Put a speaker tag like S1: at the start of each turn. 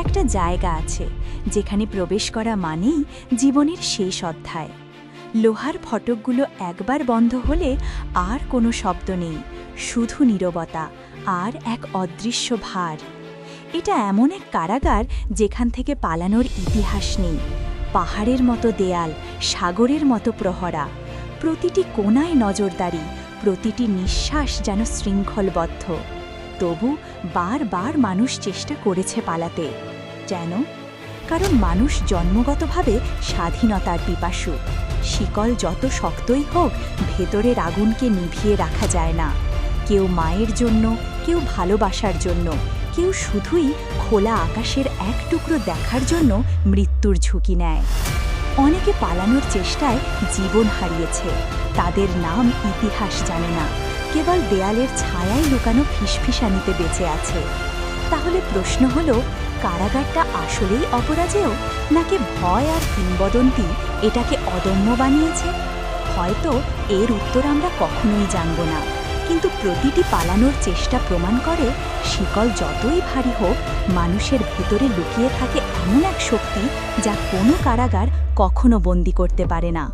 S1: একটা জায়গা আছে, যেখানে প্রবেশ করা মানেই জীবনের শেষ অধ্যায়। লোহার ফটকগুলো একবার বন্ধ হলে আর কোনো শব্দ নেই, শুধু নীরবতা আর এক অদৃশ্য ভার। এটা এমন এক কারাগার যেখান থেকে পালানোর ইতিহাস নেই, পাহাড়ের মতো দেয়াল, সাগরের মতো প্রহরা, প্রতিটি কোনায় নজরদারি, প্রতিটি নিঃশ্বাস যেন শৃঙ্খলবদ্ধ। তবু বারবার মানুষ চেষ্টা করেছে পালাতে। যেন? কারণ মানুষ জন্মগতভাবে স্বাধীনতার পিপাসু। শিকল যত শক্তই হোক, ভেতরের আগুনকে নিভিয়ে রাখা যায় না। কেউ মায়ের জন্য, কেউ ভালোবাসার জন্য, কেউ শুধুই খোলা আকাশের এক টুকরো দেখার জন্য মৃত্যুর ঝুঁকি নেয়। অনেকে পালানোর চেষ্টায় জীবন হারিয়েছে। তাদের নাম ইতিহাস জানে না। কেবল দেয়ালের ছায়ায় লুকানো ফিসফিসানিতে বেঁচে আছে। তাহলে প্রশ্ন হলো, কারাগারটা আসলেই অপরাজেয়, নাকি ভয় আর কিংবদন্তি এটাকে অদম্য বানিয়েছে? হয়তো এর উত্তর আমরা কখনোই জানব না, কিন্তু প্রতিটি পালানোর চেষ্টা প্রমাণ করে শিকল যতই ভারী হোক, মানুষের ভেতরে লুকিয়ে থাকে এমন এক শক্তি যা কোনো কারাগার কখনো বন্দি করতে পারে না।